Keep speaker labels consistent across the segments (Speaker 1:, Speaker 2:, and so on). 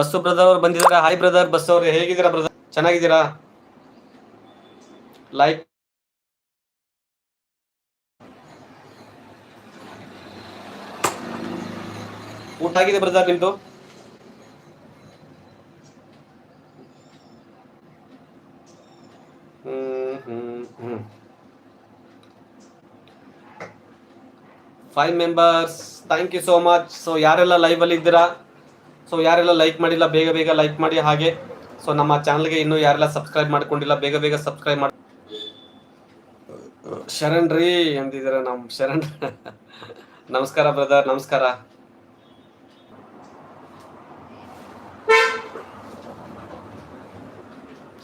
Speaker 1: Bus brother ಅವ್ರು ಬಂದಿದ್ದಾರೆ hi brother bus ಅವ್ರು ಹೇಗಿದ್ದೀರಾ ಬ್ರದರ್ ಚೆನ್ನಾಗಿದ್ದೀರಾ? ಲೈಕ್ ಊಟ ಆಗಿದೆ ಬ್ರದರ್ ನಿಮ್ದು? Five members thank you so much so ಯಾರೆಲ್ಲ ಲೈವ್ ಅಲ್ಲಿ ಇದ್ದೀರಾ? ಸೊ ಯಾರೆಲ್ಲ ಲೈಕ್ ಮಾಡಿಲ್ಲ, ಬೇಗ ಬೇಗ ಲೈಕ್ ಮಾಡಿ ಹಾಗೆ. ಸೊ ನಮ್ಮ ಚಾನಲ್ಗೆ ಇನ್ನೂ ಯಾರೆಲ್ಲ ಸಬ್ಸ್ಕ್ರೈಬ್ ಮಾಡ್ಕೊಂಡಿಲ್ಲ, ಬೇಗ ಬೇಗ ಸಬ್ಸ್ಕ್ರೈಬ್ ಮಾಡಿ ಶರಣ್ ರೀ ಅಂದಿದ್ದೀರ ನಮ್ಮ ಶರಣ್. ನಮಸ್ಕಾರ ಬ್ರದರ್ ನಮಸ್ಕಾರ.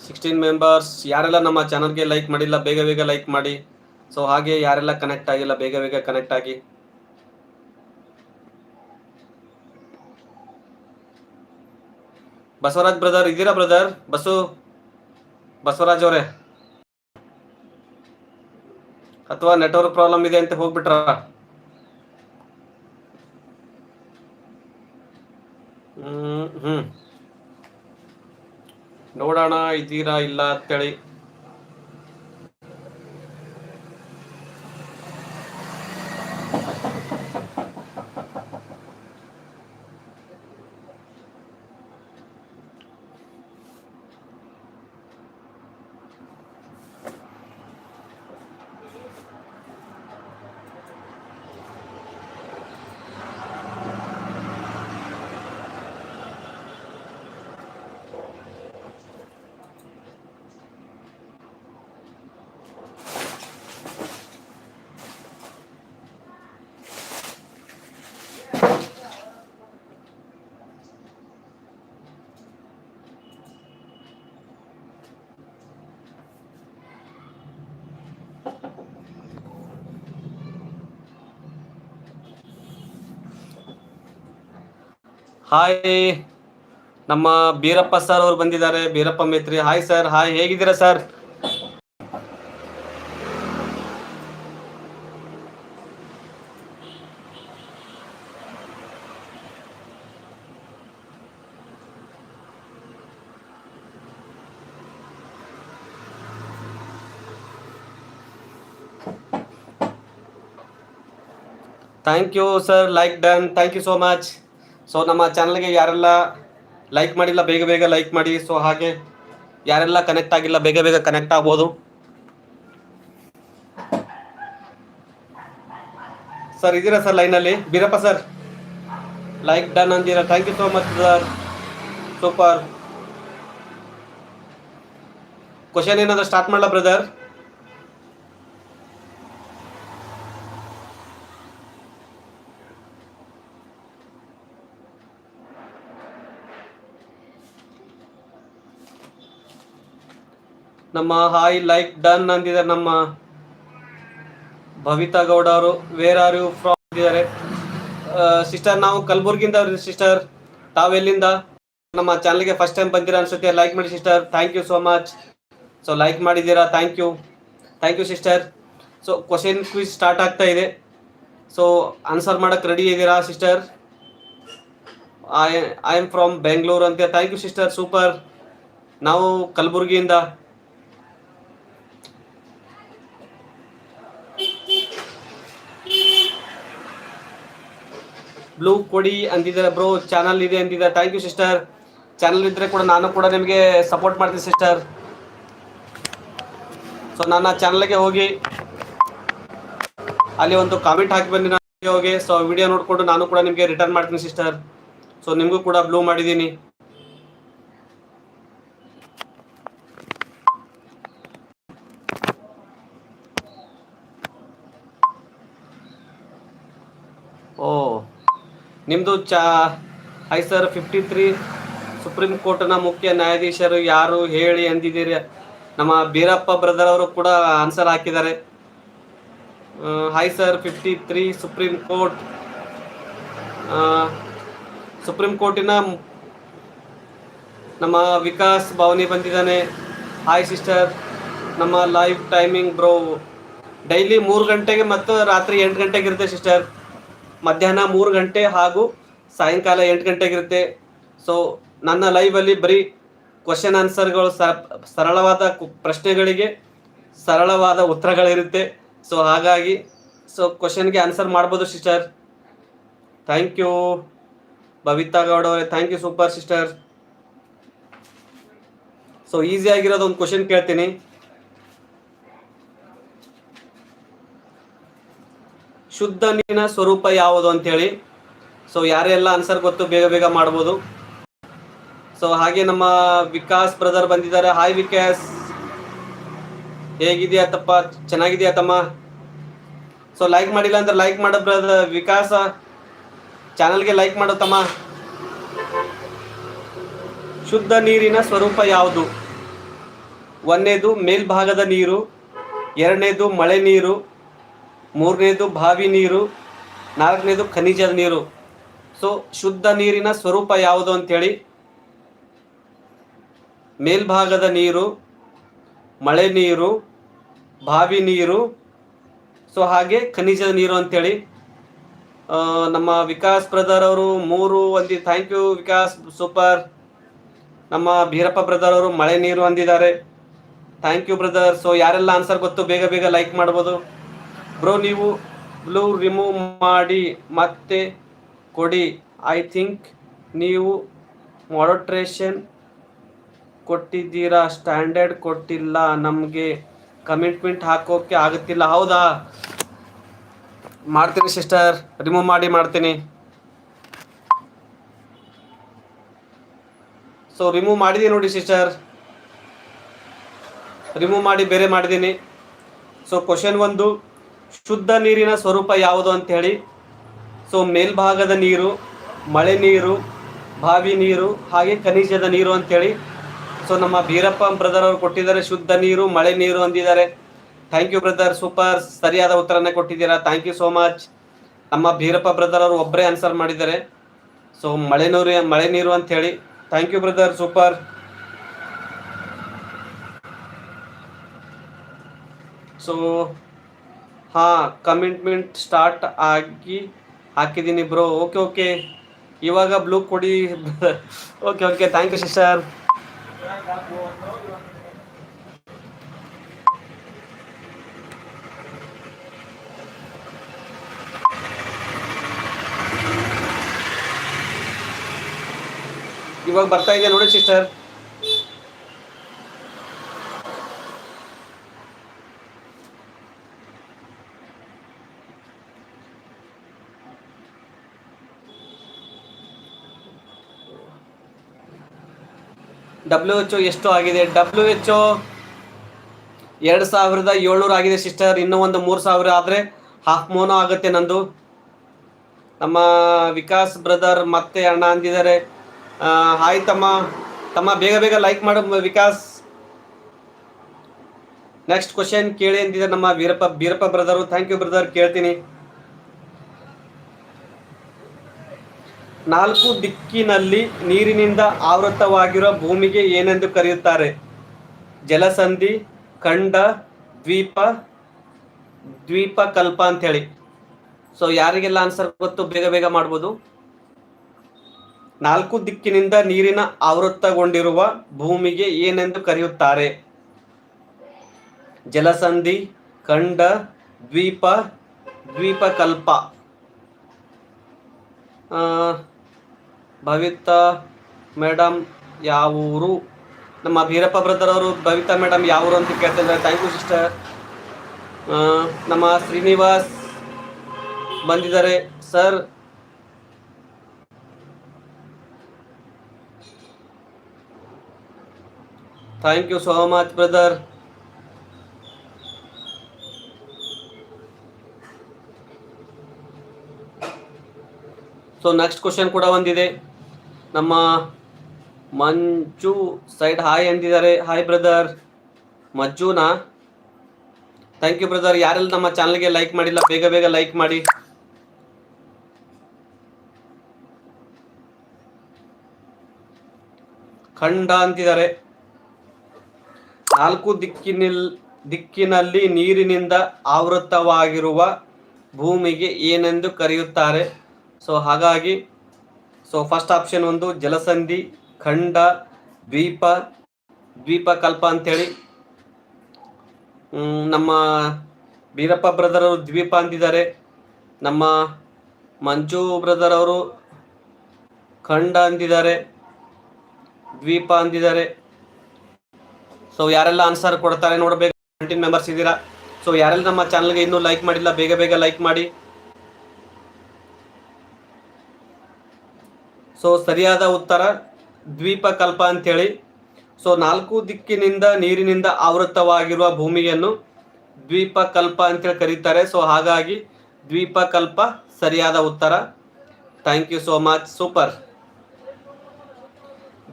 Speaker 1: ಸಿಕ್ಸ್ಟೀನ್ ಮೆಂಬರ್ಸ್ ಯಾರೆಲ್ಲ ನಮ್ಮ ಚಾನಲ್ಗೆ ಲೈಕ್ ಮಾಡಿಲ್ಲ, ಬೇಗ ಬೇಗ ಲೈಕ್ ಮಾಡಿ. ಸೊ ಹಾಗೆ ಯಾರೆಲ್ಲ ಕನೆಕ್ಟ್ ಆಗಿಲ್ಲ, ಬೇಗ ಬೇಗ ಕನೆಕ್ಟ್ ಆಗಿ. ಬಸವರಾಜ್ ಬ್ರದರ್ ಇದ್ದೀರಾ ಬ್ರದರ್ ಬಸು, ಬಸವರಾಜ್ ಅವರೇ. ಅಥವಾ ನೆಟ್ವರ್ಕ್ ಪ್ರಾಬ್ಲಮ್ ಇದೆ ಅಂತ ಹೋಗ್ಬಿಟ್ರ? ಹ್ಮ್ ಹ್ಮ್. ನೋಡೋಣ, ಇದ್ದೀರಾ, ಇಲ್ಲ ಅಂತೇಳಿ. ಹಾಯ್ ನಮ್ಮ ಬೀರಪ್ಪ ಸರ್ ಅವರು ಬಂದಿದ್ದಾರೆ. Beerappa Metri hi sir hi ಹೇಗಿದ್ದೀರಾ sir thank you sir like done thank you so much so ನಮ್ಮ ಚಾನಲ್ಗೆ ಯಾರೆಲ್ಲ ಲೈಕ್ ಮಾಡಿಲ್ಲ, ಬೇಗ ಬೇಗ ಲೈಕ್ ಮಾಡಿ. ಸೊ ಹಾಗೆ ಯಾರೆಲ್ಲ ಕನೆಕ್ಟ್ ಆಗಿಲ್ಲ, ಬೇಗ ಬೇಗ ಕನೆಕ್ಟ್ ಆಗ್ಬೋದು. ಸರ್ ಇದ್ದೀರಾ ಸರ್ ಲೈನಲ್ಲಿ Beerappa sir like done ಅಂದಿರಾ? Thank you so much sir super question ಏನಾದರೂ ಸ್ಟಾರ್ಟ್ ಮಾಡಲ್ಲ ಬ್ರದರ್ ನಮ್ಮ ಹಾಯ್ ಲೈಕ್ ಡನ್ ಅಂದಿದ್ದಾರೆ ನಮ್ಮ ಭವಿತಾ ಗೌಡ ಅವರು ವೇರ್ ಆರ್ ಯು ಫ್ರಾಮ್ ಅಂದಿದ್ದಾರೆ ಸಿಸ್ಟರ್ ನಾವು ಕಲಬುರ್ಗಿಂದ ಸಿಸ್ಟರ್ ತಾವೆಲ್ಲಿಂದ ನಮ್ಮ ಚಾನಲ್ಗೆ ಫಸ್ಟ್ ಟೈಮ್ ಬಂದಿರ ಅನ್ಸುತ್ತೆ ಲೈಕ್ ಮಾಡಿ sister thank you so much so like ಮಾಡಿದ್ದೀರಾ? Thank you thank you sister so question quiz start ಆಗ್ತಾ ಇದೆ. ಸೊ ಆನ್ಸರ್ ಮಾಡಕ್ಕೆ ರೆಡಿ ಇದ್ದೀರಾ sister I I am from Bengaluru ಅಂತ. ಥ್ಯಾಂಕ್ ಯು ಸಿಸ್ಟರ್ ಸೂಪರ್ ನಾವು ಕಲಬುರ್ಗಿಯಿಂದ. ಬ್ಲೂ ಕೊಡಿ ಅಂದಿದ್ದಾರೆ bro channel ಇದೆ ಅಂದಿದ್ದಾರೆ ಥ್ಯಾಂಕ್ ಯು ಸಿಸ್ಟರ್ ಚಾನಲ್ ಇದ್ರೆ ಕೂಡ ನಾನು ಕೂಡ ನಿಮಗೆ ಸಪೋರ್ಟ್ ಮಾಡ್ತೀನಿ ಸಿಸ್ಟರ್ ಸೊ ನನ್ನ ಚಾನಲ್ಗೆ ಹೋಗಿ, ಅಲ್ಲಿ ಒಂದು ಕಾಮೆಂಟ್ ಹಾಕಿ ಬನ್ನಿ ನಾನು ಹೋಗಿ. ಸೊ ವಿಡಿಯೋ ನೋಡಿಕೊಂಡು ನಾನು ಕೂಡ ನಿಮಗೆ ರಿಟರ್ನ್ ಮಾಡ್ತೀನಿ ಸಿಸ್ಟರ್ ಸೊ ನಿಮಗೂ ಕೂಡ ಬ್ಲೂ ಮಾಡಿದ್ದೀನಿ ಓ ನಿಮ್ಮದು ಚಾ, hi sir fifty three supreme ಕೋರ್ಟ್ನ ಮುಖ್ಯ ನ್ಯಾಯಾಧೀಶರು ಯಾರು ಹೇಳಿ ಅಂದಿದ್ದೀರಿ? ನಮ್ಮ ಬೀರಪ್ಪ ಬ್ರದರ್ ಅವರು ಕೂಡ ಆನ್ಸರ್ ಹಾಕಿದ್ದಾರೆ. Hi sir fifty three supreme court supreme ಕೋರ್ಟಿನ ನಮ್ಮ ವಿಕಾಸ್ ಭವನಿ ಬಂದಿದ್ದಾನೆ. ಹಾಯ್ ಸಿಸ್ಟರ್ ನಮ್ಮ ಲೈವ್ ಟೈಮಿಂಗ್ ಬ್ರೋ ಡೈಲಿ ಮೂರು ಗಂಟೆಗೆ ಮತ್ತು ರಾತ್ರಿ ಎಂಟು ಗಂಟೆಗೆ ಇರುತ್ತೆ ಸಿಸ್ಟರ್ ಮಧ್ಯಾಹ್ನ ಮೂರು ಗಂಟೆ ಹಾಗೂ ಸಾಯಂಕಾಲ ಎಂಟು ಗಂಟೆಗಿರುತ್ತೆ. ಸೊ ನನ್ನ ಲೈವಲ್ಲಿ ಬರೀ ಕ್ವಶನ್ ಆನ್ಸರ್ಗಳು ಸರಳವಾದ ಪ್ರಶ್ನೆಗಳಿಗೆ ಸರಳವಾದ ಉತ್ತರಗಳಿರುತ್ತೆ. ಸೊ ಹಾಗಾಗಿ ಸೊ ಕ್ವಶನ್ಗೆ ಆನ್ಸರ್ ಮಾಡ್ಬೋದು sister thank you Babita Gowda ಅವರೇ thank you super sister so easy ಆಗಿರೋದು ಒಂದು ಕ್ವಶನ್ ಕೇಳ್ತೀನಿ. ಶುದ್ಧ ನೀರಿನ ಸ್ವರೂಪ ಯಾವುದು ಅಂತೇಳಿ. ಸೊ ಯಾರೆಲ್ಲ ಆನ್ಸರ್ ಗೊತ್ತು ಬೇಗ ಬೇಗ ಮಾಡ್ಬೋದು. ಸೊ ಹಾಗೆ ನಮ್ಮ ವಿಕಾಸ್ ಬ್ರದರ್ ಬಂದಿದ್ದಾರೆ. ಹಾಯ್ ವಿಕಾಸ್. ಹೇಗಿದೆಯಾ ತಪ್ಪ? ಚೆನ್ನಾಗಿದೆಯಾ ತಮ್ಮ? ಸೊ ಲೈಕ್ ಮಾಡಿಲ್ಲ ಅಂದ್ರೆ ಲೈಕ್ ಮಾಡೋ ಬ್ರದರ್ ವಿಕಾಸ. ಚಾನಲ್ಗೆ ಲೈಕ್ ಮಾಡೋ ತಮ್ಮ. ಶುದ್ಧ ನೀರಿನ ಸ್ವರೂಪ ಯಾವುದು? ಒಂದನೇದು ಮೇಲ್ಭಾಗದ ನೀರು, ಎರಡನೇದು ಮಳೆ ನೀರು ಮೂರನೇದು ಬಾವಿ ನೀರು, ನಾಲ್ಕನೇದು ಖನಿಜದ ನೀರು. ಸೊ ಶುದ್ಧ ನೀರಿನ ಸ್ವರೂಪ ಯಾವುದು ಅಂತೇಳಿ? ಮೇಲ್ಭಾಗದ ನೀರು, ಮಳೆ ನೀರು, ಬಾವಿ ನೀರು, ಸೊ ಹಾಗೆ ಖನಿಜದ ನೀರು ಅಂತೇಳಿ. ನಮ್ಮ ವಿಕಾಸ್ ಬ್ರದರ್ ಅವರು ಮೂರು ಒಂದಿ ಥ್ಯಾಂಕ್ ಯು ವಿಕಾಸ್ ಸೂಪರ್ ನಮ್ಮ ಭೀರಪ್ಪ ಬ್ರದರ್ ಅವರು ಮಳೆ ನೀರು ಅಂದಿದ್ದಾರೆ. ಥ್ಯಾಂಕ್ ಯು ಬ್ರದರ್ ಸೊ ಯಾರೆಲ್ಲ ಆನ್ಸರ್ ಗೊತ್ತು, ಬೇಗ ಬೇಗ ಲೈಕ್ ಮಾಡ್ಬೋದು. ಬ್ರೋ ನೀವು ಬ್ಲೂ ರಿಮೂವ್ ಮಾಡಿ ಮತ್ತೆ ಕೊಡಿ. ಐ ಥಿಂಕ್ ನೀವು ಮಾಡೋಟ್ರೇಷನ್ ಕೊಟ್ಟಿದ್ದೀರಾ ಸ್ಟ್ಯಾಂಡರ್ಡ್ ಕೊಟ್ಟಿಲ್ಲ, ನಮಗೆ ಕಮಿಟ್ಮೆಂಟ್ ಹಾಕೋಕೆ ಆಗುತ್ತಿಲ್ಲ. ಹೌದಾ? ಮಾಡ್ತೀನಿ ಸಿಸ್ಟರ್ ರಿಮೂವ್ ಮಾಡಿ ಮಾಡ್ತೀನಿ. ಸೊ ರಿಮೂವ್ ಮಾಡಿದ್ದೀನಿ ನೋಡಿ ಸಿಸ್ಟರ್ ರಿಮೂವ್ ಮಾಡಿ ಬೇರೆ ಮಾಡಿದ್ದೀನಿ ಸೊ ಕ್ವಶನ್ ಒಂದು ಶುದ್ಧ ನೀರಿನ ಸ್ವರೂಪ ಯಾವುದು ಅಂತ ಹೇಳಿ ಸೊ ಮೇಲ್ಭಾಗದ ನೀರು, ಮಳೆ ನೀರು, ಬಾವಿ ನೀರು, ಹಾಗೆ ಖನಿಜದ ನೀರು ಅಂತೇಳಿ ಸೊ ನಮ್ಮ ಬೀರಪ್ಪ ಬ್ರದರ್ ಅವರು ಕೊಟ್ಟಿದ್ದಾರೆ ಶುದ್ಧ ನೀರು, ಮಳೆ ನೀರು ಅಂದಿದ್ದಾರೆ. ಥ್ಯಾಂಕ್ ಯು ಬ್ರದರ್ ಸೂಪರ್ ಸರಿಯಾದ ಉತ್ತರನೇ ಕೊಟ್ಟಿದ್ದೀರಾ. ಥ್ಯಾಂಕ್ ಯು ಸೋ ಮಚ್ ನಮ್ಮ ಬೀರಪ್ಪ ಬ್ರದರ್ ಅವರು ಒಬ್ಬರೇ ಆನ್ಸರ್ ಮಾಡಿದ್ದಾರೆ. ಸೊ ಮಳೆ ನೀರು ಮಳೆ ನೀರು ಅಂತ ಹೇಳಿ thank you brother super so ಹಾ ಕಮಿಟ್ಮೆಂಟ್ ಸ್ಟಾರ್ಟ್ ಆಗಿ ಹಾಕಿದ್ದೀನಿ ಬ್ರೋ ಓಕೆ ಓಕೆ ಇವಾಗ ಬ್ಲೂ ಕೊಡಿ okay okay thank you sister ಇವಾಗ ಬರ್ತಾ ಇದೆ ನೋಡಿ ಸಿಸ್ಟರ್ ಡಬ್ಲ್ಯೂ ಎಚ್ ಎಷ್ಟು ಆಗಿದೆ. ಡಬ್ಲ್ಯೂ ಎಚ್ ಎರಡು ಸಾವಿರದ ಏಳ್ನೂರು ಆಗಿದೆ ಸಿಸ್ಟರ್ ಇನ್ನೂ ಒಂದು ಮೂರು ಸಾವಿರ ಆದರೆ ಹಾಫ್ ಮೋನೋ ಆಗುತ್ತೆ ನಂದು. ನಮ್ಮ ವಿಕಾಸ್ ಬ್ರದರ್ ಮತ್ತೆ ಅಣ್ಣ ಅಂದಿದ್ದಾರೆ. ಹಾಯ್ ತಮ್ಮ. ತಮ್ಮ ಬೇಗ ಬೇಗ ಲೈಕ್ ಮಾಡು ವಿಕಾಸ್. ನೆಕ್ಸ್ಟ್ ಕ್ವಶನ್ ಕೇಳಿ ಅಂದಿದ್ದಾರೆ ನಮ್ಮ Veerappa Beerappa brother thank you brother ಕೇಳ್ತೀನಿ. ನಾಲ್ಕು ದಿಕ್ಕಿನಲ್ಲಿ ನೀರಿನಿಂದ ಆವೃತವಾಗಿರುವ ಭೂಮಿಗೆ ಏನೆಂದು ಕರೆಯುತ್ತಾರೆ? ಜಲಸಂಧಿ, ಖಂಡ, ದ್ವೀಪ, ದ್ವೀಪಕಲ್ಪ ಅಂತೇಳಿ ಸೊ ಯಾರಿಗೆಲ್ಲ ಆನ್ಸರ್ ಗೊತ್ತು? ಬೇಗ ಬೇಗ ಮಾಡ್ಬೋದು. ನಾಲ್ಕು ದಿಕ್ಕಿನಿಂದ ನೀರಿನ ಆವೃತ್ತಗೊಂಡಿರುವ ಭೂಮಿಗೆ ಏನೆಂದು ಕರೆಯುತ್ತಾರೆ? ಜಲಸಂಧಿ, ಖಂಡ, ದ್ವೀಪ, ದ್ವೀಪಕಲ್ಪ. ಭವಿತಾ ಮೇಡಮ್ ಯಾವೂರು? ನಮ್ಮ ಬೀರಪ್ಪ ಬ್ರದರ್ ಅವರು ಭವಿತಾ ಮೇಡಮ್ ಯಾವೂರು ಅಂತ ಕೇಳ್ತಿದ್ದಾರೆ. ಥ್ಯಾಂಕ್ ಯು ಸಿಸ್ಟರ್ ನಮ್ಮ ಶ್ರೀನಿವಾಸ್ ಬಂದಿದ್ದಾರೆ. Sir thank you so much brother so next question ಕೂಡ ಒಂದಿದೆ. ನಮ್ಮ ಮಂಜು ಸೈಡ್ ಹಾಯ್ ಅಂದಿದ್ದಾರೆ. ಹಾಯ್ ಬ್ರದರ್ ಮಜ್ಜುನಾ ಥ್ಯಾಂಕ್ ಯು ಬ್ರದರ್ ಯಾರೆಲ್ಲ ನಮ್ಮ ಚಾನಲ್ಗೆ ಲೈಕ್ ಮಾಡಿಲ್ಲ, ಬೇಗ ಬೇಗ ಲೈಕ್ ಮಾಡಿ. ಖಂಡ ಅಂತಿದ್ದಾರೆ. ನಾಲ್ಕು ದಿಕ್ಕಿನಿಲ್, ದಿಕ್ಕಿನಲ್ಲಿ ನೀರಿನಿಂದ ಆವೃತವಾಗಿರುವ ಭೂಮಿಗೆ ಏನೆಂದು ಕರೆಯುತ್ತಾರೆ. ಸೊ ಹಾಗಾಗಿ ಸೊ ಫಸ್ಟ್ ಆಪ್ಷನ್ ಒಂದು ಜಲಸಂಧಿ, ಖಂಡ, ದ್ವೀಪ ದ್ವೀಪ ಕಲ್ಪ ಅಂತೇಳಿ ನಮ್ಮ ಬೀರಪ್ಪ ಬ್ರದರ್ ಅವರು ದ್ವೀಪ ಅಂದಿದ್ದಾರೆ. ನಮ್ಮ ಮಂಜು ಬ್ರದರ್ ಅವರು ಖಂಡ ಅಂದಿದ್ದಾರೆ. ದ್ವೀಪ ಅಂದಿದ್ದಾರೆ. ಸೊ ಯಾರೆಲ್ಲ ಆನ್ಸರ್ ಕೊಡ್ತಾರೆ ನೋಡಬೇಕು. ಸೆವೆಂಟೀನ್ ಮೆಂಬರ್ಸ್ ಇದ್ದೀರಾ. ಸೊ ಯಾರೆಲ್ಲ ನಮ್ಮ ಚಾನಲ್ಗೆ ಇನ್ನೂ ಲೈಕ್ ಮಾಡಿಲ್ಲ, ಬೇಗ ಬೇಗ ಲೈಕ್ ಮಾಡಿ. ಸೊ ಸರಿಯಾದ ಉತ್ತರ ದ್ವೀಪಕಲ್ಪ ಅಂತೇಳಿ. ಸೊ ನಾಲ್ಕು ದಿಕ್ಕಿನಿಂದ ನೀರಿನಿಂದ ಆವೃತವಾಗಿರುವ ಭೂಮಿಯನ್ನು ದ್ವೀಪಕಲ್ಪ ಅಂತೇಳಿ ಕರೀತಾರೆ. ಸೊ ಹಾಗಾಗಿ ದ್ವೀಪಕಲ್ಪ ಸರಿಯಾದ ಉತ್ತರ. Thank you so much super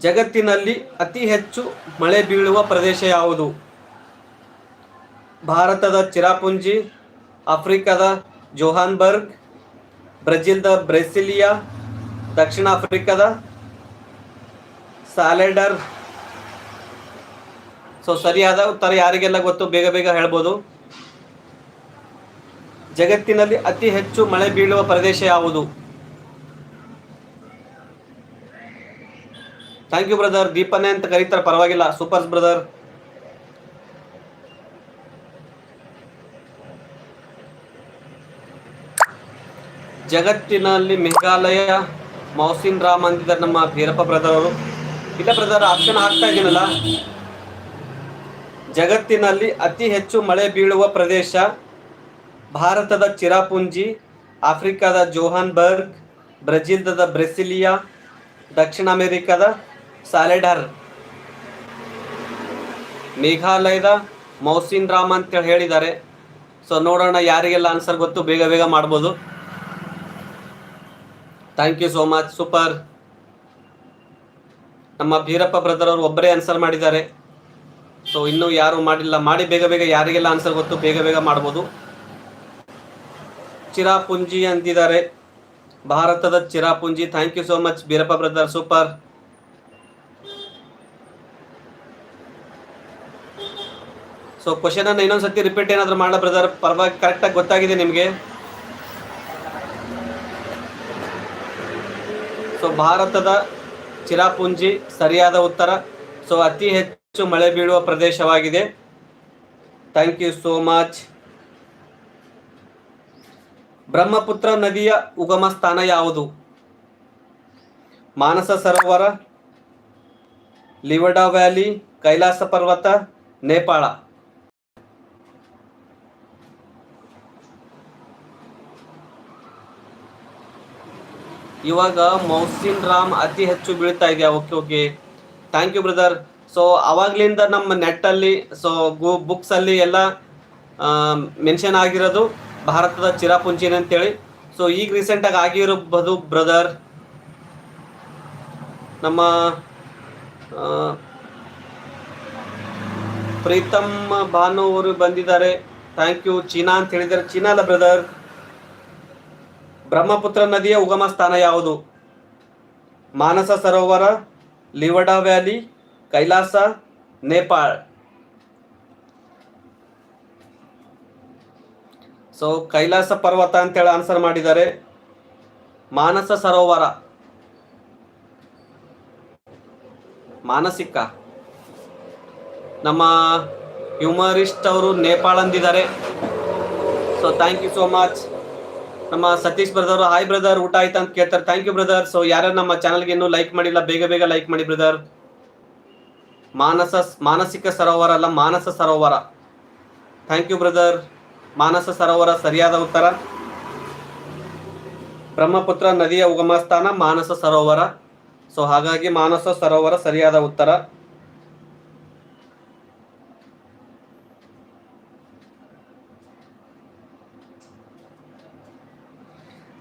Speaker 1: ಜಗತ್ತಿನಲ್ಲಿ ಅತಿ ಹೆಚ್ಚು ಮಳೆ ಬೀಳುವ ಪ್ರದೇಶ ಯಾವುದು? ಭಾರತದ ಚಿರಾಪುಂಜಿ, ಆಫ್ರಿಕಾದ ಜೋಹಾನ್ಬರ್ಗ್, ಬ್ರೆಜಿಲ್ದ ಬ್ರೆಸಿಲಿಯಾ ದಕ್ಷಿಣ ಆಫ್ರಿಕಾದ ಸಾಲೆಡರ್. ಸೊ ಸರಿಯಾದ ಉತ್ತರ ಯಾರಿಗೆಲ್ಲ ಗೊತ್ತು? ಬೇಗ ಬೇಗ ಹೇಳ್ಬೋದು. ಜಗತ್ತಿನಲ್ಲಿ ಅತಿ ಹೆಚ್ಚು ಮಳೆ ಬೀಳುವ ಪ್ರದೇಶ ಯಾವುದು? ಥ್ಯಾಂಕ್ ಯು ಬ್ರದರ್ ದೀಪನೆ ಅಂತ ಕರೀತಾರೆ, ಪರವಾಗಿಲ್ಲ. ಸೂಪರ್ಸ್ ಬ್ರದರ್ ಜಗತ್ತಿನಲ್ಲಿ ಮೇಘಾಲಯ ಮೌಸಿನ್ ರಾಮ್ ಅಂತಿದ್ದಾರೆ ನಮ್ಮ ಭೀರಪ್ಪ ಬ್ರದರ್ ಅವರು. ಇಲ್ಲ ಬ್ರದರ್, ಆಪ್ಷನ್ ಹಾಕ್ತಾ ಇದ್ದೀನಲ್ಲ. ಜಗತ್ತಿನಲ್ಲಿ ಅತಿ ಹೆಚ್ಚು ಮಳೆ ಬೀಳುವ ಪ್ರದೇಶ ಭಾರತದ ಚಿರಾಪುಂಜಿ, ಆಫ್ರಿಕಾದ ಜೋಹಾನ್ಬರ್ಗ್, ಬ್ರೆಜಿಲ್ದ ಬ್ರೆಸಿಲಿಯಾ, ದಕ್ಷಿಣ ಅಮೆರಿಕದ ಸಾಲೆಡರ್. ಮೇಘಾಲಯದ ಮೌಸಿನ್ ರಾಮ್ ಅಂತೇಳಿ ಹೇಳಿದ್ದಾರೆ. ಸೊ ನೋಡೋಣ ಯಾರಿಗೆಲ್ಲ ಆನ್ಸರ್ ಗೊತ್ತು, ಬೇಗ ಬೇಗ ಮಾಡ್ಬೋದು. Thank you so much super ನಮ್ಮ ಭೀರಪ್ಪ ಬ್ರದರ್ ಅವರು ಒಬ್ಬರೇ ಆನ್ಸರ್ ಮಾಡಿದ್ದಾರೆ. ಸೊ ಇನ್ನೂ ಯಾರು ಮಾಡಿಲ್ಲ, ಮಾಡಿ ಬೇಗ ಬೇಗ ಯಾರಿಗೆಲ್ಲ ಆನ್ಸರ್ ಗೊತ್ತು, ಬೇಗ ಬೇಗ ಮಾಡ್ಬೋದು. ಚಿರಾಪುಂಜಿ ಅಂತಿದ್ದಾರೆ. ಭಾರತದ Cherrapunji thank you so much Beerappa brother super so question ಅನ್ನ ಇನ್ನೊಂದ್ಸತಿ ರಿಪೀಟ್ ಏನಾದ್ರು ಮಾಡ ಬ್ರದರ್ ಪರವಾಗಿ ಕರೆಕ್ಟಾಗಿ ಗೊತ್ತಾಗಿದೆ ನಿಮಗೆ. ಸೊ ಭಾರತದ ಚಿರಾಪುಂಜಿ ಸರಿಯಾದ ಉತ್ತರ. ಸೊ ಅತಿ ಹೆಚ್ಚು ಮಳೆ ಬೀಳುವ ಪ್ರದೇಶವಾಗಿದೆ. Thank you so much Brahmaputra ನದಿಯ ಉಗಮ ಸ್ಥಾನ ಯಾವುದು? ಮಾನಸ ಸರೋವರ ಲಿವಡಾ ವ್ಯಾಲಿ ಕೈಲಾಸ ಪರ್ವತ ನೇಪಾಳ ಇವಾಗ ಮೌಸಿನ್ ರಾಮ್ ಅತಿ ಹೆಚ್ಚು ಬೀಳ್ತಾ ಇದೆ. Okay okay. Thank you brother so ಅವಾಗ್ಲಿಂದ ನಮ್ಮ ನೆಟ್ಟಲ್ಲಿ ಸೊ ಗು ಬುಕ್ಸ್ ಅಲ್ಲಿ ಎಲ್ಲ ಮೆನ್ಷನ್ ಆಗಿರೋದು ಭಾರತದ ಚಿರಾಪುಂಚಿನ ಅಂತೇಳಿ. ಸೊ ಈಗ ರೀಸೆಂಟಾಗಿ ಆಗಿರಬಹುದು ಬ್ರದರ್ ನಮ್ಮ ಪ್ರೀತಮ್ ಭಾನು ಅವರು ಬಂದಿದ್ದಾರೆ. ಥ್ಯಾಂಕ್ ಯು ಚೀನಾ ಅಂತ ಹೇಳಿದ್ದಾರೆ. ಚೀನಾ ಅಲ್ಲ ಬ್ರದರ್ ಬ್ರಹ್ಮಪುತ್ರ ನದಿಯ ಉಗಮ ಸ್ಥಾನ ಯಾವುದು? ಮಾನಸ ಸರೋವರ, ಲಿವಡಾ ವ್ಯಾಲಿ, ಕೈಲಾಸ, ನೇಪಾಳ್. ಸೊ ಕೈಲಾಸ ಪರ್ವತ ಅಂತೇಳಿ ಆನ್ಸರ್ ಮಾಡಿದ್ದಾರೆ. ಮಾನಸ ಸರೋವರ. ಮಾನಸಿಕ. ನಮ್ಮ ಹ್ಯೂಮರಿಸ್ಟ್ ಅವರು Nepal ಅಂದಿದ್ದಾರೆ so thank you so much ನಮ್ಮ ಸತೀಶ್ ಬ್ರದರ್ ಹಾಯ್ ಬ್ರದರ್ ಊಟ ಆಯ್ತಾ ಅಂತ ಕೇಳ್ತಾರೆ. ಥ್ಯಾಂಕ್ ಯು ಬ್ರದರ್ ಸೊ ಯಾರು ನಮ್ಮ ಚಾನಲ್ಗೆ ಇನ್ನೂ ಲೈಕ್ ಮಾಡಿಲ್ಲ, ಬೇಗ ಬೇಗ ಲೈಕ್ ಮಾಡಿ ಬ್ರದರ್ ಮಾನಸ, ಮಾನಸಿಕ ಸರೋವರ ಅಲ್ಲ, Manasa Sarovar. Thank you brother Manasa Sarovar ಸರಿಯಾದ ಉತ್ತರ. ಬ್ರಹ್ಮಪುತ್ರ ನದಿಯ ಉಗಮ ಸ್ಥಾನ ಮಾನಸ ಸರೋವರ. ಸೊ ಹಾಗಾಗಿ ಮಾನಸ ಸರೋವರ ಸರಿಯಾದ ಉತ್ತರ.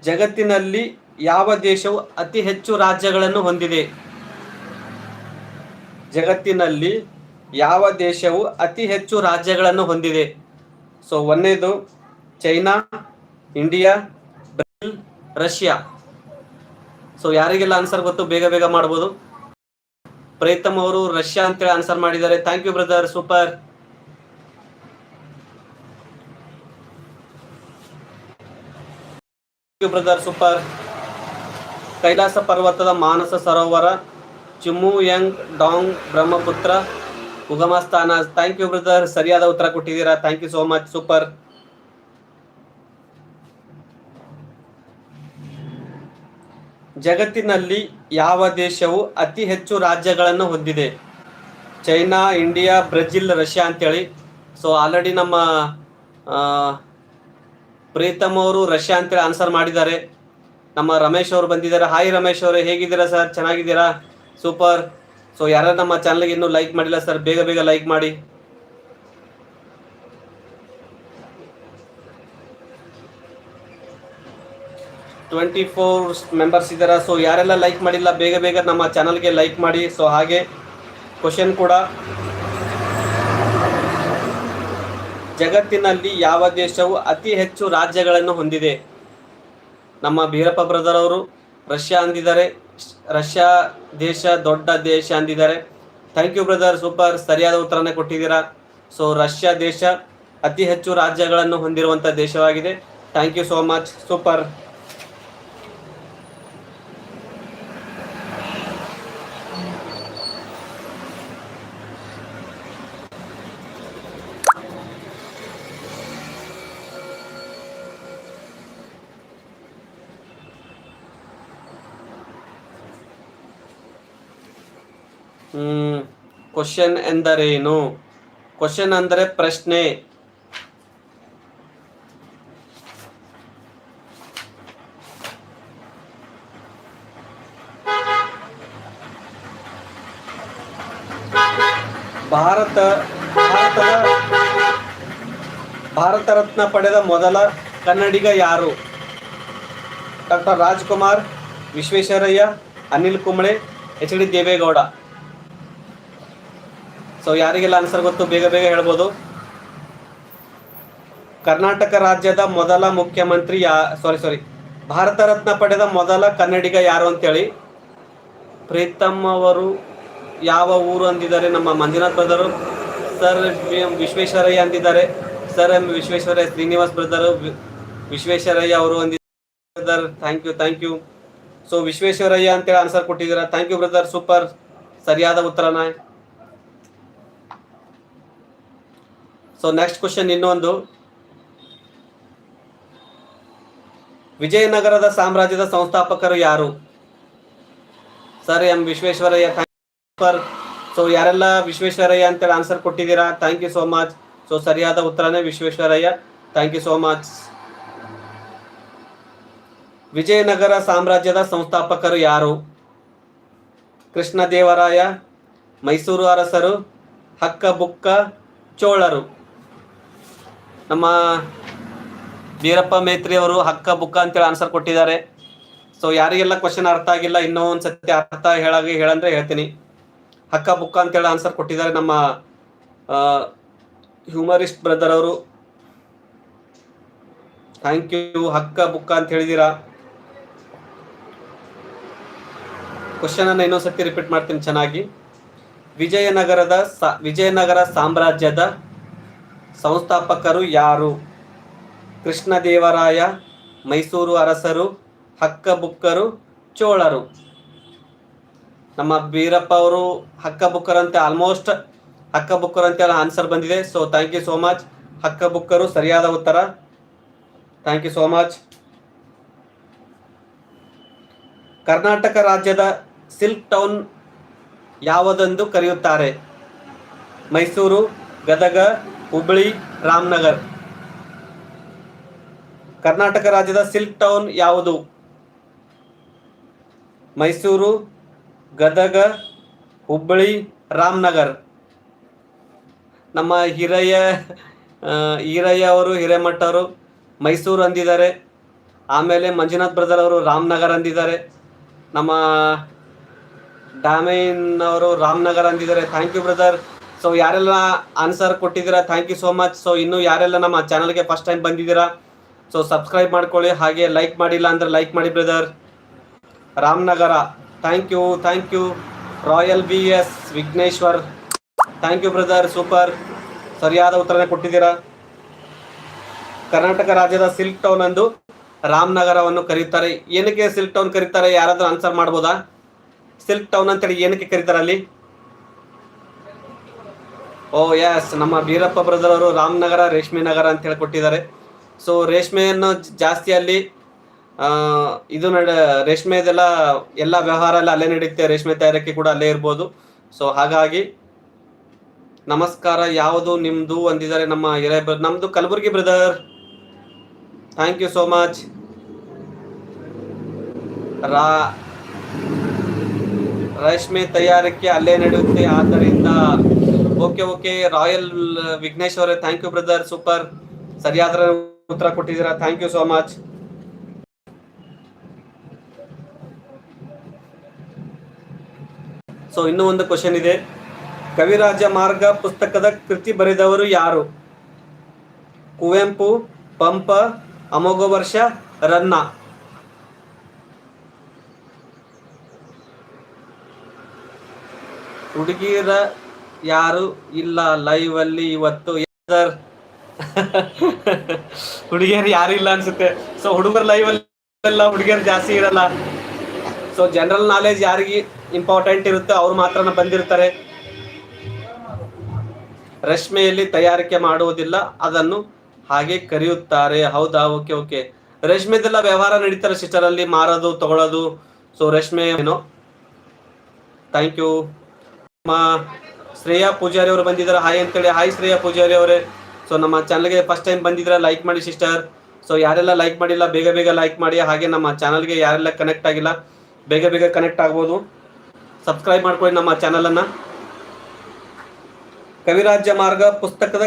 Speaker 1: ಜಗತ್ತಿನಲ್ಲಿ ಯಾವ ದೇಶವು ಅತಿ ಹೆಚ್ಚು ರಾಜ್ಯಗಳನ್ನು ಹೊಂದಿದೆ? ಜಗತ್ತಿನಲ್ಲಿ ಯಾವ ದೇಶವು ಅತಿ ಹೆಚ್ಚು ರಾಜ್ಯಗಳನ್ನು ಹೊಂದಿದೆ? ಸೊ ಒಂದನೇದು China, India, Brazil, Russia. So ಯಾರಿಗೆಲ್ಲ ಆನ್ಸರ್ ಗೊತ್ತು? ಬೇಗ ಬೇಗ ಮಾಡ್ಬೋದು. ಪ್ರೀತಮ್ ಅವರು ರಷ್ಯಾ ಅಂತೇಳಿ ಆನ್ಸರ್ ಮಾಡಿದ್ದಾರೆ. Thank you brother super brother super. Kailasa ಪರ್ವತದ ಮಾನಸ ಸರೋವರ ಚಿಮ್ಮು ಯಂಗ್ ಡಾಂಗ್ ಬ್ರಹ್ಮಪುತ್ರ ಉಗಮ ಸ್ಥಾನ ಥ್ಯಾಂಕ್ ಯು ಬ್ರದರ್ ಸರಿಯಾದ ಉತ್ತರ ಕೊಟ್ಟಿದ್ದೀರಾ? Thank you so much super ಜಗತ್ತಿನಲ್ಲಿ ಯಾವ ದೇಶವು ಅತಿ ಹೆಚ್ಚು ರಾಜ್ಯಗಳನ್ನು ಹೊಂದಿದೆ? ಚೈನಾ, ಇಂಡಿಯಾ, ಬ್ರೆಜಿಲ್, ರಷ್ಯಾ ಅಂತೇಳಿ. ಸೊ ಆಲ್ರೆಡಿ ನಮ್ಮ ಪ್ರೀತಮ್ ಅವರು ರಷ್ಯಾ ಅಂತೇಳಿ ಆನ್ಸರ್ ಮಾಡಿದ್ದಾರೆ. ನಮ್ಮ ರಮೇಶ್ ಅವರು ಬಂದಿದ್ದಾರೆ. ಹಾಯ್ ರಮೇಶ್ ಅವರು, ಹೇಗಿದ್ದೀರಾ ಸರ್ ಚೆನ್ನಾಗಿದ್ದೀರಾ? ಸೂಪರ್ ಸೊ ಯಾರು ನಮ್ಮ ಚಾನಲ್ಗೆ ಇನ್ನೂ ಲೈಕ್ ಮಾಡಿಲ್ಲ ಸರ್ ಬೇಗ ಬೇಗ ಲೈಕ್ ಮಾಡಿ. ಟ್ವೆಂಟಿ ಫೋರ್ ಮೆಂಬರ್ಸ್ ಇದ್ದಾರೆ? ಸೊ ಯಾರೆಲ್ಲ ಲೈಕ್ ಮಾಡಿಲ್ಲ, ಬೇಗ ಬೇಗ ನಮ್ಮ ಚಾನಲ್ಗೆ ಲೈಕ್ ಮಾಡಿ. ಸೊ ಹಾಗೆ ಕ್ವಶನ್ ಕೂಡ ಜಗತ್ತಿನಲ್ಲಿ ಯಾವ ದೇಶವು ಅತಿ ಹೆಚ್ಚು ರಾಜ್ಯಗಳನ್ನು ಹೊಂದಿದೆ? ನಮ್ಮ ಬೀರಪ್ಪ ಬ್ರದರ್ ಅವರು ರಷ್ಯಾ ಅಂದಿದ್ದಾರೆ. ರಷ್ಯಾ ದೇಶ ದೊಡ್ಡ ದೇಶ ಅಂದಿದ್ದಾರೆ. ಥ್ಯಾಂಕ್ ಯು ಬ್ರದರ್ ಸೂಪರ್ ಸರಿಯಾದ ಉತ್ತರನ ಕೊಟ್ಟಿದ್ದೀರಾ. ಸೊ ರಷ್ಯಾ ದೇಶ ಅತಿ ಹೆಚ್ಚು ರಾಜ್ಯಗಳನ್ನು ಹೊಂದಿರುವಂಥ ದೇಶವಾಗಿದೆ. Thank you so much super question ಎಂದರೇನು? ಕ್ವಶನ್ ಅಂದರೆ ಪ್ರಶ್ನೆ. ಭಾರತ, ಭಾರತದ, ಭಾರತ ರತ್ನ ಪಡೆದ ಮೊದಲ ಕನ್ನಡಿಗ ಯಾರು? Doctor Rajkumar, Visvesvaraya, Anil Kumble, H D Deve Gowda. So ಯಾರಿಗೆಲ್ಲ ಆನ್ಸರ್ ಗೊತ್ತು? ಬೇಗ ಬೇಗ ಹೇಳ್ಬೋದು. ಕರ್ನಾಟಕ ರಾಜ್ಯದ ಮೊದಲ ಮುಖ್ಯಮಂತ್ರಿ ಯಾ ಸಾರಿ ಸಾರಿ ಭಾರತ ರತ್ನ ಪಡೆದ ಮೊದಲ ಕನ್ನಡಿಗ ಯಾರು ಅಂತೇಳಿ? ಪ್ರೀತಮ್ ಅವರು ಯಾವ ಊರು ಅಂದಿದ್ದಾರೆ? ನಮ್ಮ Manjunath brother, sir Visvesvaraya ಅಂದಿದ್ದಾರೆ. Sir M Visvesvaraya Srinivas brother Visvesvaraya ಅವರು ಅಂದಿದ್ದಾರೆ. Thank you thank you so Visvesvaraya ಅಂತೇಳಿ ಆನ್ಸರ್ ಕೊಟ್ಟಿದ್ದೀರಾ? ಥ್ಯಾಂಕ್ ಯು ಬ್ರದರ್ ಸೂಪರ್ ಸರಿಯಾದ ಉತ್ತರನ. ಸೊ ನೆಕ್ಸ್ಟ್ ಕ್ವಶನ್ ಇನ್ನೊಂದು. ವಿಜಯನಗರದ ಸಾಮ್ರಾಜ್ಯದ ಸಂಸ್ಥಾಪಕರು ಯಾರು? Sir M Visvesvaraya for so ಯಾರೆಲ್ಲ ವಿಶ್ವೇಶ್ವರಯ್ಯ ಅಂತೇಳಿ ಆನ್ಸರ್ ಕೊಟ್ಟಿದ್ದೀರಾ? Thank you so much so ಸರಿಯಾದ ಉತ್ತರನೇ Visvesvaraya. Thank you so much Vijayanagara ಸಾಮ್ರಾಜ್ಯದ ಸಂಸ್ಥಾಪಕರು ಯಾರು? ಕೃಷ್ಣದೇವರಾಯ, ಮೈಸೂರು ಅರಸರು ಹಕ್ಕ ಬುಕ್ಕ ಚೋಳರು. ನಮ್ಮ ವೀರಪ್ಪ ಮೇತ್ರಿ ಅವರು ಹಕ್ಕ ಬುಕ್ಕ ಅಂತೇಳಿ ಆನ್ಸರ್ ಕೊಟ್ಟಿದ್ದಾರೆ. ಸೊ ಯಾರಿಗೆಲ್ಲ ಕ್ವಶನ್ ಅರ್ಥ ಆಗಿಲ್ಲ ಇನ್ನೂ ಒಂದ್ಸತಿ ಅರ್ಥ ಹೇಳಾಗಿ ಹೇಳಂದ್ರೆ ಹೇಳ್ತೀನಿ. ಹಕ್ಕ ಬುಕ್ಕ ಅಂತೇಳಿ ಆನ್ಸರ್ ಕೊಟ್ಟಿದ್ದಾರೆ ನಮ್ಮ ಹ್ಯೂಮರಿಸ್ಟ್ ಬ್ರದರ್ ಅವರು. ಥ್ಯಾಂಕ್ ಯು ಹಕ್ಕ ಬುಕ್ಕ ಅಂತ ಹೇಳಿದೀರಾ ಕ್ವಶನ್ ಅನ್ನ ಇನ್ನೊಂದ್ಸತಿ ರಿಪೀಟ್ ಮಾಡ್ತೀನಿ ಚೆನ್ನಾಗಿ. ವಿಜಯನಗರದ ಸಾ- ವಿಜಯನಗರ ಸಾಮ್ರಾಜ್ಯದ ಸಂಸ್ಥಾಪಕರು ಯಾರು? ಕೃಷ್ಣದೇವರಾಯ, ಮೈಸೂರು ಅರಸರು, ಹಕ್ಕಬುಕ್ಕರು, ಚೋಳರು. ನಮ್ಮ ಬೀರಪ್ಪ ಅವರು ಹಕ್ಕಬುಕ್ಕರಂತೆ ಬುಕ್ಕರ್ ಆಲ್ಮೋಸ್ಟ್ ಹಕ್ಕಬುಕ್ಕರಂತೆ ಆನ್ಸರ್ ಬಂದಿದೆ. So thank you so much ಹಕ್ಕಬುಕ್ಕರು ಸರಿಯಾದ ಉತ್ತರ. Thank you so much Karnataka ರಾಜ್ಯದ ಸಿಲ್ಕ್ ಟೌನ್ ಯಾವುದೆಂದು ಕರೆಯುತ್ತಾರೆ? ಮೈಸೂರು ಗದಗ, ಹುಬ್ಬಳ್ಳಿ, ರಾಮನಗರ್. ಕರ್ನಾಟಕ ರಾಜ್ಯದ ಸಿಲ್ಕ್ ಟೌನ್ ಯಾವುದು? ಮೈಸೂರು, ಗದಗ, ಹುಬ್ಬಳ್ಳಿ, ರಾಮನಗರ್. ನಮ್ಮ ಹಿರಯ್ಯ ಈರಯ್ಯ ಅವರು, ಹಿರೇಮಠ ಅವರು ಮೈಸೂರು ಅಂದಿದ್ದಾರೆ. ಆಮೇಲೆ ಮಂಜುನಾಥ್ ಬ್ರದರ್ ಅವರು ರಾಮನಗರ್ ಅಂದಿದ್ದಾರೆ. ನಮ್ಮ ಡ್ಯಾಮೇನ್ ಅವರು Ramanagar ಅಂದಿದ್ದಾರೆ. Thank you brother. So ಯಾರೆಲ್ಲ ಆನ್ಸರ್ ಕೊಟ್ಟಿದ್ದೀರಾ? Thank you so much so ಇನ್ನು ಯಾರೆಲ್ಲ ನಮ್ಮ ಚಾನಲ್ಗೆ ಫಸ್ಟ್ ಟೈಮ್ ಬಂದಿದ್ದೀರಾ? ಸೊ ಸಬ್ಸ್ಕ್ರೈಬ್ ಮಾಡ್ಕೊಳ್ಳಿ. ಹಾಗೆ ಲೈಕ್ ಮಾಡಿಲ್ಲ ಅಂದ್ರೆ ಲೈಕ್ ಮಾಡಿ brother Ramanagara. Thank you thank you royal B S Vigneshwar thank you brother super ಸರಿಯಾದ ಉತ್ತರನೇ ಕೊಟ್ಟಿದ್ದೀರಾ? ಕರ್ನಾಟಕ ರಾಜ್ಯದ ಸಿಲ್ಕ್ ಟೌನ್ ಅಂದು ರಾಮನಗರವನ್ನು ಕರೀತಾರೆ. ಏನಕ್ಕೆ ಸಿಲ್ಕ್ ಟೌನ್ ಕರೀತಾರೆ? ಯಾರಾದರೂ ಆನ್ಸರ್ ಮಾಡ್ಬೋದಾ? ಸಿಲ್ಕ್ ಟೌನ್ ಅಂತೇಳಿ ಏನಕ್ಕೆ ಕರೀತಾರೆ ಅಲ್ಲಿ? ಓ ಎಸ್ ನಮ್ಮ ಬೀರಪ್ಪ ಬ್ರದರ್ ಅವರು ರಾಮನಗರ, ರೇಷ್ಮೆ ನಗರ ಅಂತ ಹೇಳಿ ಕೊಟ್ಟಿದ್ದಾರೆ ಸೊ ರೇಷ್ಮೆಯನ್ನು ಜಾಸ್ತಿ ಅಲ್ಲಿ ಇದು ನಡ, ರೇಷ್ಮೆದೆಲ್ಲ ಎಲ್ಲ ವ್ಯವಹಾರ ಎಲ್ಲ ಅಲ್ಲೇ ನಡೆಯುತ್ತೆ ರೇಷ್ಮೆ ತಯಾರಿಕೆ ಕೂಡ ಅಲ್ಲೇ ಇರ್ಬೋದು. ಸೊ ಹಾಗಾಗಿ ನಮಸ್ಕಾರ, ಯಾವುದು ನಿಮ್ಮದು ಅಂದಿದ್ದಾರೆ ನಮ್ಮ ಹಿರಿಯ ನಮ್ದು Kalaburagi brother thank you so much raw, ರೇಷ್ಮೆ ತಯಾರಿಕೆ ಅಲ್ಲೇ ನಡೆಯುತ್ತೆ. ಆದ್ದರಿಂದ ಓಕೆ ಓಕೆ. ರಾಯಲ್, ವಿಘ್ನೇಶ್ ಅವರೇ ಥ್ಯಾಂಕ್ ಯು ಬ್ರದರ್ ಸೂಪರ್ ಸರಿಯಾದ ಉತ್ತರ ಕೊಟ್ಟಿದ್ದೀರಾ? Thank you so much so ಇನ್ನೂ ಒಂದು ಕ್ವಶನ್ ಇದೆ. ಕವಿರಾಜ ಮಾರ್ಗ ಪುಸ್ತಕದ ಕೃತಿ ಬರೆದವರು ಯಾರು? ಕುವೆಂಪು, ಪಂಪ ಅಮೋಘ ವರ್ಷ ರನ್ನ. ಹುಡುಗಿರ ಯಾರು ಇಲ್ಲ ಲೈವ್ ಅಲ್ಲಿ ಇವತ್ತು ಸರ್ ಹುಡುಗಿಯರು ಯಾರು ಇಲ್ಲ ಅನ್ಸುತ್ತೆ. ಸೊ ಹುಡುಗರ ಲೈವ್ ಎಲ್ಲ ಹುಡುಗಿಯರು ಜಾಸ್ತಿ ಇರಲ್ಲ. ಸೊ ಜನರಲ್ ನಾಲೆಜ್ ಯಾರಿಗೆ ಇಂಪಾರ್ಟೆಂಟ್ ಇರುತ್ತೆ ಅವ್ರು ಮಾತ್ರ ಬಂದಿರ್ತಾರೆ. ರಶ್ಮೆಯಲ್ಲಿ ತಯಾರಿಕೆ ಮಾಡುವುದಿಲ್ಲ, ಅದನ್ನು ಹಾಗೆ ಕರೆಯುತ್ತಾರೆ. ಹೌದಾ? ಓಕೆ ಓಕೆ ರೇಷ್ಮೆದೆಲ್ಲ ವ್ಯವಹಾರ ನಡೀತಾರೆ ಸಿಸ್ಟರ್ ಅಲ್ಲಿ ಮಾರೋದು ತಗೊಳ್ಳೋದು ಸೊ ರೇಷ್ಮೆ ಏನೋ. ಥ್ಯಾಂಕ್ ಯು ಶ್ರೇಯಾ ಪೂಜಾರಿ ಅವರು ಬಂದಿದ್ದಾರೆ ಹಾಯ್ ಅಂತೇಳಿ. ಹಾಯ್ ಶ್ರೇಯಾ ಪೂಜಾರಿ ಅವರೇ. ಸೊ ನಮ್ಮ ಚಾನಲ್ಗೆ ಫಸ್ಟ್ ಟೈಮ್ ಬಂದಿದ್ರೆ ಲೈಕ್ ಮಾಡಿ ಸಿಸ್ಟರ್ ಸೊ ಯಾರೆಲ್ಲ ಲೈಕ್ ಮಾಡಿಲ್ಲ, ಬೇಗ ಬೇಗ ಲೈಕ್ ಮಾಡಿ. ಹಾಗೆ ನಮ್ಮ ಚಾನಲ್ಗೆ ಯಾರೆಲ್ಲ ಕನೆಕ್ಟ್ ಆಗಿಲ್ಲ, ಬೇಗ ಬೇಗ ಕನೆಕ್ಟ್ ಆಗ್ಬೋದು. ಸಬ್ಸ್ಕ್ರೈಬ್ ಮಾಡ್ಕೊಳ್ಳಿ ನಮ್ಮ ಚಾನಲನ್ನು ಕವಿರಾಜ್ಯ ಮಾರ್ಗ ಪುಸ್ತಕದ